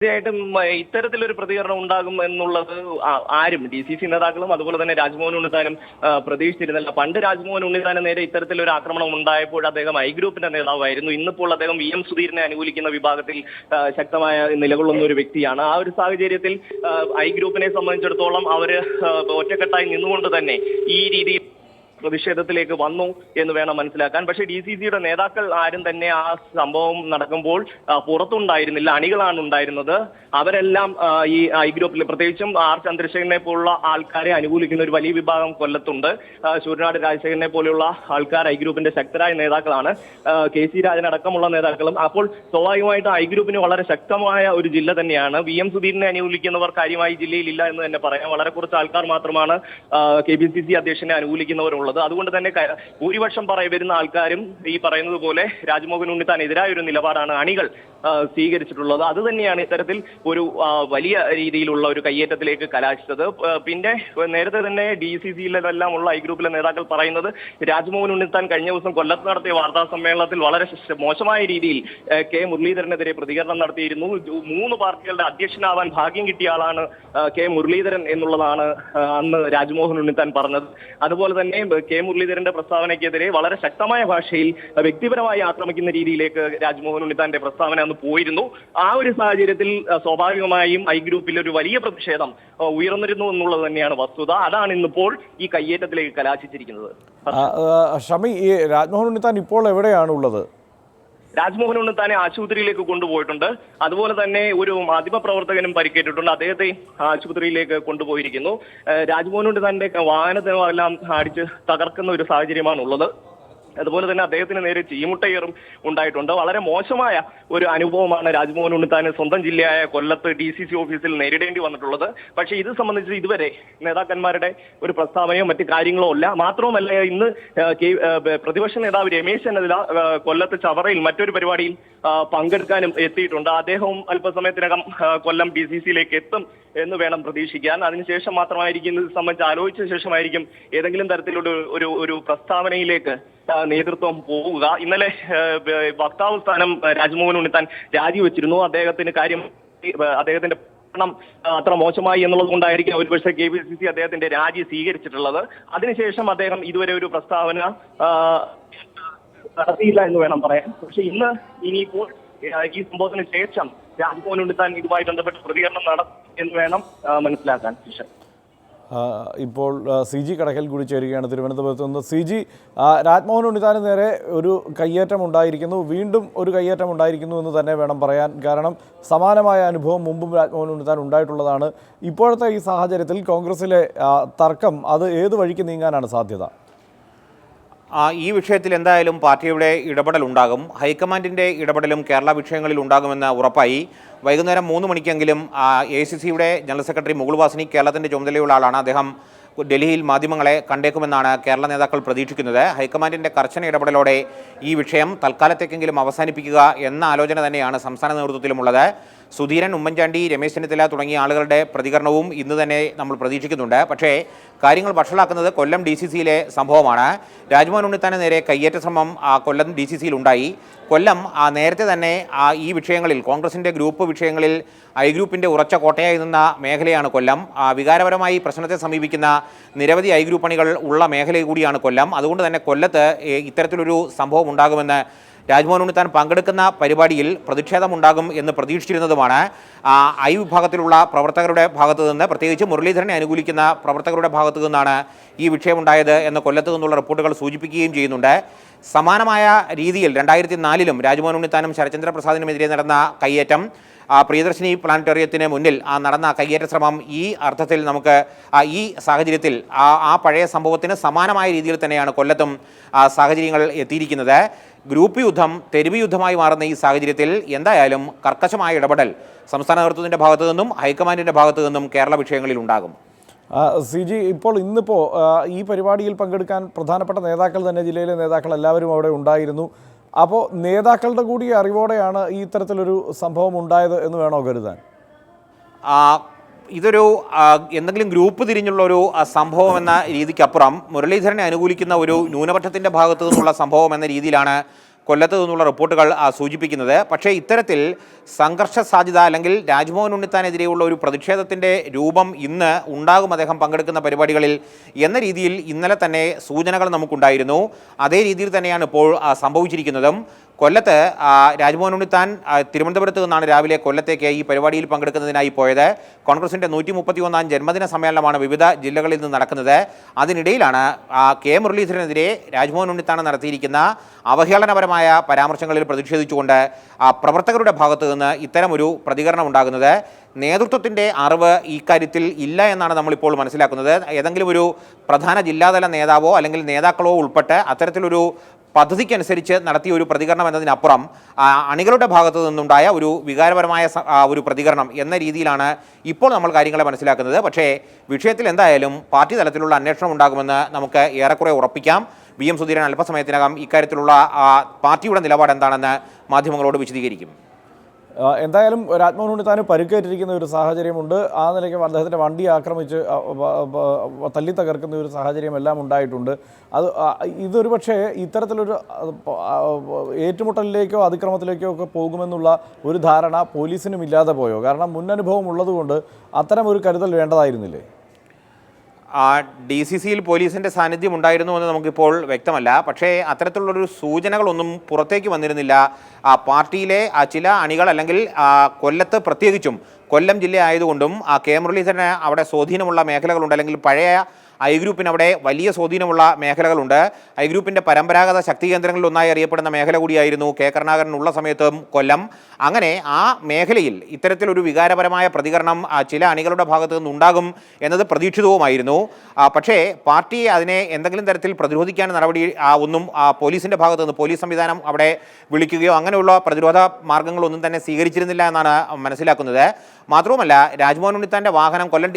തീർച്ചയായിട്ടും ഇത്തരത്തിലൊരു പ്രതികരണം ഉണ്ടാകും എന്നുള്ളത് ആരും ഡി സി സി നേതാക്കളും അതുപോലെ തന്നെ രാജ്മോഹൻ ഉണ്ണിത്താനും പ്രതീക്ഷിച്ചിരുന്നില്ല. പണ്ട് രാജ്മോഹൻ ഉണ്ണിത്താന് നേരെ ഇത്തരത്തിലൊരു ആക്രമണം ഉണ്ടായപ്പോൾ അദ്ദേഹം ഐ ഗ്രൂപ്പിന്റെ നേതാവായിരുന്നു. ഇന്നിപ്പോൾ അദ്ദേഹം വി എം സുധീരനെ അനുകൂലിക്കുന്ന വിഭാഗത്തിൽ ശക്തമായ നിലകൊള്ളുന്ന ഒരു വ്യക്തിയാണ്. ആ ഒരു സാഹചര്യത്തിൽ ഐ ഗ്രൂപ്പിനെ സംബന്ധിച്ചിടത്തോളം അവർ ആ, ഒറ്റക്കെട്ടായി നിന്നുകൊണ്ട് തന്നെ ഈ രീതിയിൽ പ്രതിഷേധത്തിലേക്ക് വന്നു എന്ന് വേണം മനസ്സിലാക്കാൻ. പക്ഷേ ഡി സി സിയുടെ നേതാക്കൾ ആരും തന്നെ ആ സംഭവം നടക്കുമ്പോൾ പുറത്തുണ്ടായിരുന്നില്ല. അണികളാണ് ഉണ്ടായിരുന്നത്. അവരെല്ലാം ഈ ഐ ഗ്രൂപ്പിൽ പ്രത്യേകിച്ചും ആർ ചന്ദ്രശേഖരനെ പോലുള്ള ആൾക്കാരെ അനുകൂലിക്കുന്ന ഒരു വലിയ വിഭാഗം കൊല്ലത്തുണ്ട്. സൂര്യനാട് രാജശേഖരനെ പോലെയുള്ള ആൾക്കാർ ഐ ഗ്രൂപ്പിന്റെ ശക്തരായ നേതാക്കളാണ്. കെ സി രാജൻ അടക്കമുള്ള നേതാക്കളും. അപ്പോൾ സ്വാഭാവികമായിട്ട് ഐ ഗ്രൂപ്പിന് വളരെ ശക്തമായ ഒരു ജില്ല തന്നെയാണ്. വി എം സുധീരനെ അനുകൂലിക്കുന്നവർ കാര്യമായി ജില്ലയിൽ ഇല്ല എന്ന് തന്നെ പറയാം. വളരെ കുറച്ച് ആൾക്കാർ മാത്രമാണ് കെ പി സി സി അധ്യക്ഷനെ അനുകൂലിക്കുന്നവരുള്ളത്. അതുകൊണ്ട് തന്നെ ഭൂരിപക്ഷം പറയ വരുന്ന ആൾക്കാരും ഈ പറയുന്നത് പോലെ രാജ്മോഹൻ ഉണ്ണിത്താൻ എതിരായ ഒരു നിലപാടാണ് അണികൾ സ്വീകരിച്ചിട്ടുള്ളത്. അത് തന്നെയാണ് ഇത്തരത്തിൽ ഒരു വലിയ രീതിയിലുള്ള ഒരു കയ്യേറ്റത്തിലേക്ക് കലാശിച്ചത്. പിന്നെ നേരത്തെ തന്നെ ഡി സി സിയിലെല്ലാം ഉള്ള ഐ ഗ്രൂപ്പിലെ നേതാക്കൾ പറയുന്നത് രാജ്മോഹൻ ഉണ്ണിത്താൻ കഴിഞ്ഞ ദിവസം കൊല്ലത്ത് നടത്തിയ വാർത്താ സമ്മേളനത്തിൽ വളരെ മോശമായ രീതിയിൽ കെ മുരളീധരനെതിരെ പ്രതികരണം നടത്തിയിരുന്നു. മൂന്ന് പാർട്ടികളുടെ അധ്യക്ഷനാവാൻ ഭാഗ്യം കിട്ടിയ ആളാണ് കെ മുരളീധരൻ എന്നുള്ളതാണ് അന്ന് രാജ്മോഹൻ ഉണ്ണിത്താൻ പറഞ്ഞത്. അതുപോലെ തന്നെ കെ മുരളീധരന്റെ പ്രസ്താവനയ്ക്കെതിരെ വളരെ ശക്തമായ ഭാഷയിൽ വ്യക്തിപരമായി ആക്രമിക്കുന്ന രീതിയിലേക്ക് രാജ്മോഹൻ ഉണ്ണിത്താന്റെ പ്രസ്താവന അന്ന് പോയിരുന്നു. ആ ഒരു സാഹചര്യത്തിൽ സ്വാഭാവികമായും ഐ ഗ്രൂപ്പിൽ ഒരു വലിയ പ്രതിഷേധം ഉയർന്നിരുന്നു എന്നുള്ളത് തന്നെയാണ് വസ്തുത. അതാണ് ഇന്നിപ്പോൾ ഈ കയ്യേറ്റത്തിലേക്ക് കലാശിച്ചിരിക്കുന്നത്. ഷമി ഈ രാജ്മോഹൻ ഉണ്ണിത്താൻ ഇപ്പോൾ എവിടെയാണ് ഉള്ളത് രാജ്മോഹൻ ഉണ്ണിത്താനെ ആശുപത്രിയിലേക്ക് കൊണ്ടുപോയിട്ടുണ്ട്. അതുപോലെ തന്നെ ഒരു മാധ്യമപ്രവർത്തകനും പരിക്കേറ്റിട്ടുണ്ട്. അദ്ദേഹത്തെ ആശുപത്രിയിലേക്ക് കൊണ്ടുപോയിരിക്കുന്നു. രാജ്മോഹൻ ഉണ്ണിത്താന്റെ വാഹനത്തിനെല്ലാം അടിച്ച് തകർക്കുന്ന ഒരു സാഹചര്യമാണ് ഉള്ളത് അതുപോലെ തന്നെ അദ്ദേഹത്തിന് നേരെ ചീമുട്ടയേറും ഉണ്ടായിട്ടുണ്ട്. വളരെ മോശമായ ഒരു അനുഭവമാണ് രാജ്മോഹൻ ഉണ്ണിത്താന് സ്വന്തം ജില്ലയായ കൊല്ലത്ത് ഡി സി സി ഓഫീസിൽ നേരിടേണ്ടി വന്നിട്ടുള്ളത്. പക്ഷേ ഇത് സംബന്ധിച്ച് ഇതുവരെ നേതാക്കന്മാരുടെ ഒരു പ്രസ്താവനയോ മറ്റു കാര്യങ്ങളോ അല്ല. മാത്രവുമല്ല ഇന്ന് പ്രതിപക്ഷ നേതാവ് രമേശ് ചെന്നിത്തല കൊല്ലത്ത് ചവറയിൽ മറ്റൊരു പരിപാടിയിൽ പങ്കെടുക്കാനും എത്തിയിട്ടുണ്ട്. അദ്ദേഹവും അല്പസമയത്തിനകം കൊല്ലം ഡി സി സിയിലേക്ക് എത്തും എന്ന് വേണം പ്രതീക്ഷിക്കാൻ. അതിനുശേഷം മാത്രമായിരിക്കും ഇത് സംബന്ധിച്ച് ആലോചിച്ച ശേഷമായിരിക്കും ഏതെങ്കിലും തരത്തിലുള്ള ഒരു- ഒരു പ്രസ്താവനയിലേക്ക് നേതൃത്വം പോവുക. ഇന്നലെ വക്താവ് സ്ഥാനം രാജ്മോഹൻ ഉണ്ണിത്താൻ രാജിവെച്ചിരുന്നു. അദ്ദേഹത്തിന് കാര്യം അദ്ദേഹത്തിന്റെ അത്ര മോശമായി എന്നുള്ളത് കൊണ്ടായിരിക്കും ഒരുപക്ഷെ കെ പി സി സി അദ്ദേഹത്തിന്റെ രാജി സ്വീകരിച്ചിട്ടുള്ളത്. അതിനുശേഷം അദ്ദേഹം ഇതുവരെ ഒരു പ്രസ്താവന നടത്തിയില്ല എന്ന് വേണം പറയാൻ. പക്ഷെ ഇന്ന് ഇനിയിപ്പോൾ ഈ സംഭവത്തിന് ശേഷം രാജ്മോഹൻ ഉണ്ണിത്താൻ ഇതുമായി ബന്ധപ്പെട്ട് പ്രതികരണം നടത്തും എന്ന് വേണം മനസ്സിലാക്കാൻ. ഇപ്പോൾ സി ജി കടക്കൽ കൂടി ചേരുകയാണ് തിരുവനന്തപുരത്ത് നിന്ന്. സി ജി രാജ്മോഹൻ ഉണ്ണിത്താന് നേരെ ഒരു കയ്യേറ്റം ഉണ്ടായിരിക്കുന്നു. വീണ്ടും ഒരു കയ്യേറ്റം ഉണ്ടായിരിക്കുന്നു എന്ന് തന്നെ വേണം പറയാൻ. കാരണം സമാനമായ അനുഭവം മുമ്പും രാജ്മോഹൻ ഉണ്ണിത്താൻ ഉണ്ടായിട്ടുള്ളതാണ്. ഇപ്പോഴത്തെ ഈ സാഹചര്യത്തിൽ കോൺഗ്രസിലെ തർക്കം അത് ഏത് വഴിക്ക് നീങ്ങാനാണ് സാധ്യത? ഈ വിഷയത്തിൽ എന്തായാലും പാർട്ടിയുടെ ഇടപെടൽ ഉണ്ടാകും. ഹൈക്കമാൻഡിന്റെ ഇടപെടലും കേരള വിഷയങ്ങളിൽ ഉണ്ടാകുമെന്ന് ഉറപ്പായി. വൈകുന്നേരം മൂന്ന് മണിക്കെങ്കിലും എ സി സിയുടെ ജനറൽ സെക്രട്ടറി മുകുൾ വാസിനി കേരളത്തിന്റെ ചുമതലയുള്ള ആളാണ്. അദ്ദേഹം ഡൽഹിയിൽ മാധ്യമങ്ങളെ കണ്ടേക്കുമെന്നാണ് കേരള നേതാക്കൾ പ്രതീക്ഷിക്കുന്നത്. ഹൈക്കമാൻഡിന്റെ കർശന ഇടപെടലോടെ ഈ വിഷയം തൽക്കാലത്തേക്കെങ്കിലും അവസാനിപ്പിക്കുക എന്ന ആലോചന തന്നെയാണ് സംസ്ഥാന നേതൃത്വത്തിലുമുള്ളത്. സുധീരൻ ഉമ്മൻചാണ്ടി രമേശ് ചെന്നിത്തല തുടങ്ങിയ ആളുകളുടെ പ്രതികരണവും ഇന്ന് തന്നെ നമ്മൾ പ്രതീക്ഷിക്കുന്നുണ്ട്. പക്ഷേ കാര്യങ്ങൾ വഷളാക്കുന്നത് കൊല്ലം ഡി സി സിയിലെ സംഭവമാണ്. രാജ്മോഹൻ ഉണ്ണിത്താന് നേരെ കയ്യേറ്റ ശ്രമം ആ, കൊല്ലം ഡി സി സിയിൽ ഉണ്ടായി. കൊല്ലം നേരത്തെ തന്നെ ഈ വിഷയങ്ങളിൽ കോൺഗ്രസിന്റെ ഗ്രൂപ്പ് വിഷയങ്ങളിൽ ഐ ഗ്രൂപ്പിന്റെ ഉറച്ച കോട്ടയായി നിന്ന മേഖലയാണ് കൊല്ലം. ആ, വികാരപരമായി പ്രശ്നത്തെ സമീപിക്കുന്ന നിരവധി ഐ ഗ്രൂപ്പ് പണികൾ ഉള്ള മേഖല കൂടിയാണ് കൊല്ലം. അതുകൊണ്ട് തന്നെ കൊല്ലത്ത് ഇത്തരത്തിലൊരു സംഭവം ഉണ്ടാകുമെന്ന് രാജ്മോഹൻ ഉണ്ണിത്താൻ പങ്കെടുക്കുന്ന പരിപാടിയിൽ പ്രതിഷേധമുണ്ടാകും എന്ന് പ്രതീക്ഷിച്ചിരുന്നതുമാണ്. ഐ വിഭാഗത്തിലുള്ള പ്രവർത്തകരുടെ ഭാഗത്തു നിന്ന് പ്രത്യേകിച്ച് മുരളീധരനെ അനുകൂലിക്കുന്ന പ്രവർത്തകരുടെ ഭാഗത്തു നിന്നാണ് ഈ വിഷയമുണ്ടായത് എന്ന് കൊല്ലത്തു നിന്നുള്ള റിപ്പോർട്ടുകൾ സൂചിപ്പിക്കുകയും ചെയ്യുന്നുണ്ട്. സമാനമായ രീതിയിൽ രണ്ടായിരത്തി നാലിലും രാജ്മോഹൻ ഉണ്ണിത്താനും ശരചന്ദ്ര പ്രസാദിനുമെതിരെ നടന്ന കയ്യേറ്റം ആ, പ്രിയദർശിനി പ്ലാനറ്റോറിയത്തിന് മുന്നിൽ ആ നടന്ന കയ്യേറ്റ ശ്രമം ഈ അർത്ഥത്തിൽ നമുക്ക് ഈ സാഹചര്യത്തിൽ ആ പഴയ സംഭവത്തിന് സമാനമായ രീതിയിൽ തന്നെയാണ് കൊല്ലത്തും സാഹചര്യങ്ങൾ എത്തിയിരിക്കുന്നത്. ഗ്രൂപ്പ് യുദ്ധം തെരുവ് യുദ്ധമായി മാറുന്ന ഈ സാഹചര്യത്തിൽ എന്തായാലും കർക്കശമായ ഇടപെടൽ സംസ്ഥാന നേതൃത്വത്തിന്റെ ഭാഗത്തു നിന്നും ഹൈക്കമാൻഡിന്റെ ഭാഗത്തു നിന്നും കേരള വിഷയങ്ങളിൽ ഉണ്ടാകും. സി ജി ഇപ്പോൾ ഇന്നിപ്പോൾ ഈ പരിപാടിയിൽ പങ്കെടുക്കാൻ പ്രധാനപ്പെട്ട നേതാക്കൾ തന്നെ ജില്ലയിലെ നേതാക്കൾ എല്ലാവരും അവിടെ ഉണ്ടായിരുന്നു. അപ്പോൾ നേതാക്കളുടെ കൂടി അറിവോടെയാണ് ഈ ഇത്തരത്തിലൊരു സംഭവം ഉണ്ടായത് എന്ന് വേണോ കരുതാൻ? ഇതൊരു എന്തെങ്കിലും ഗ്രൂപ്പ് തിരിഞ്ഞുള്ള ഒരു സംഭവം എന്ന രീതിക്കപ്പുറം മുരളീധരനെ അനുകൂലിക്കുന്ന ഒരു ന്യൂനപക്ഷത്തിന്റെ ഭാഗത്തു നിന്നുള്ള സംഭവം എന്ന രീതിയിലാണ് കൊല്ലത്ത് നിന്നുള്ള റിപ്പോർട്ടുകൾ സൂചിപ്പിക്കുന്നത്. പക്ഷേ ഇത്തരത്തിൽ സംഘർഷ സാധ്യത അല്ലെങ്കിൽ രാജ്മോഹൻ ഉണ്ണിത്താനെതിരെയുള്ള ഒരു പ്രതിഷേധത്തിന്റെ രൂപം ഇന്ന് ഉണ്ടാകും അദ്ദേഹം പങ്കെടുക്കുന്ന പരിപാടികളിൽ എന്ന രീതിയിൽ ഇന്നലെ തന്നെ സൂചനകൾ നമുക്കുണ്ടായിരുന്നു. അതേ രീതിയിൽ തന്നെയാണ് ഇപ്പോൾ സംഭവിച്ചിരിക്കുന്നതും. കൊല്ലത്ത് രാജ്മോഹൻ ഉണ്ണിത്താൻ തിരുവനന്തപുരത്ത് നിന്നാണ് രാവിലെ കൊല്ലത്തേക്ക് ഈ പരിപാടിയിൽ പങ്കെടുക്കുന്നതിനായി പോയത്. കോൺഗ്രസിന്റെ നൂറ്റി മുപ്പത്തി ഒന്നാം ജന്മദിന സമ്മേളനമാണ് വിവിധ ജില്ലകളിൽ നിന്ന് നടക്കുന്നത്. അതിനിടയിലാണ് കെ. മുരളീധരനെതിരെ രാജ്മോഹൻ ഉണ്ണിത്താൻ നടത്തിയിരിക്കുന്ന അവഹേളനപരമായ പരാമർശങ്ങളിൽ പ്രതിഷേധിച്ചുകൊണ്ട് ആ, പ്രവർത്തകരുടെ ഭാഗത്തു നിന്ന് ഇത്തരമൊരു പ്രതികരണം ഉണ്ടാകുന്നത്. നേതൃത്വത്തിന്റെ അറിവ് ഇക്കാര്യത്തിൽ ഇല്ല എന്നാണ് നമ്മളിപ്പോൾ മനസ്സിലാക്കുന്നത്. ഏതെങ്കിലും ഒരു പ്രധാന ജില്ലാതല നേതാവോ അല്ലെങ്കിൽ നേതാക്കളോ ഉൾപ്പെട്ട് അത്തരത്തിലൊരു പദ്ധതിക്കനുസരിച്ച് നടത്തിയ ഒരു പ്രതികരണം എന്നതിനപ്പുറം അണികളുടെ ഭാഗത്തു നിന്നുണ്ടായ ഒരു വികാരപരമായ ഒരു പ്രതികരണം എന്ന രീതിയിലാണ് ഇപ്പോൾ നമ്മൾ കാര്യങ്ങളെ മനസ്സിലാക്കുന്നത്. പക്ഷേ വിഷയത്തിൽ എന്തായാലും പാർട്ടി തലത്തിലുള്ള അന്വേഷണം ഉണ്ടാകുമെന്ന് നമുക്ക് ഏറെക്കുറെ ഉറപ്പിക്കാം. വി എം സുധീരൻ അല്പസമയത്തിനകം ഇക്കാര്യത്തിലുള്ള പാർട്ടിയുടെ നിലപാട് എന്താണെന്ന് മാധ്യമങ്ങളോട് വിശദീകരിക്കും. എന്തായാലും രാജ്മോഹൻ ഉണ്ണിത്താന് പരുക്കേറ്റിരിക്കുന്ന ഒരു സാഹചര്യമുണ്ട്. ആ നിലയ്ക്ക് അദ്ദേഹത്തിന്റെ വണ്ടി ആക്രമിച്ച് തല്ലി തകർക്കുന്ന ഒരു സാഹചര്യം എല്ലാം ഉണ്ടായിട്ടുണ്ട്. അത് ഇതൊരു പക്ഷേ ഇത്തരത്തിലൊരു ഏറ്റുമുട്ടലിലേക്കോ അതിക്രമത്തിലേക്കോ ഒക്കെ പോകുമെന്നുള്ള ഒരു ധാരണ പോലീസിനും ഇല്ലാതെ പോയോ? കാരണം മുന്നനുഭവം ഉള്ളതുകൊണ്ട് അത്തരം ഒരു കരുതൽ വേണ്ടതായിരുന്നില്ലേ? ഡി സി സിയിൽ പോലീസിന്റെ സാന്നിധ്യം ഉണ്ടായിരുന്നു എന്ന് നമുക്കിപ്പോൾ വ്യക്തമല്ല. പക്ഷേ അത്തരത്തിലുള്ളൊരു സൂചനകളൊന്നും പുറത്തേക്ക് വന്നിരുന്നില്ല. ആ പാർട്ടിയിലെ ആ ചില അണികൾ അല്ലെങ്കിൽ കൊല്ലത്ത് പ്രത്യേകിച്ചും കൊല്ലം ജില്ല ആയതുകൊണ്ടും ആ കെ മുരളീധരന് അവിടെ സ്വാധീനമുള്ള മേഖലകളുണ്ട് അല്ലെങ്കിൽ പഴയ ഐ ഗ്രൂപ്പിന് അവിടെ വലിയ സ്വാധീനമുള്ള മേഖലകളുണ്ട്. ഐ ഗ്രൂപ്പിന്റെ പരമ്പരാഗത ശക്തി കേന്ദ്രങ്ങളിൽ ഒന്നായി അറിയപ്പെടുന്ന മേഖല കൂടിയായിരുന്നു കെ കരുണാകരൻ ഉള്ള സമയത്തും കൊല്ലം. അങ്ങനെ ആ മേഖലയിൽ ഇത്തരത്തിലൊരു വികാരപരമായ പ്രതികരണം ചില അണികളുടെ ഭാഗത്തു നിന്നുണ്ടാകും എന്നത് പ്രതീക്ഷിതവുമായിരുന്നു. പക്ഷേ പാർട്ടി അതിനെ എന്തെങ്കിലും തരത്തിൽ പ്രതിരോധിക്കാൻ നടപടി ഒന്നും പോലീസിന്റെ ഭാഗത്തു നിന്ന് പോലീസ് സംവിധാനം അവിടെ വിളിക്കുകയോ അങ്ങനെയുള്ള പ്രതിരോധ മാർഗങ്ങളൊന്നും തന്നെ സ്വീകരിച്ചിരുന്നില്ല എന്നാണ് മനസ്സിലാക്കുന്നത്. മാത്രവുമല്ല രാജ്മോഹൻ ഉണ്ണിത്താന്റെ വാഹനം കൊല്ലം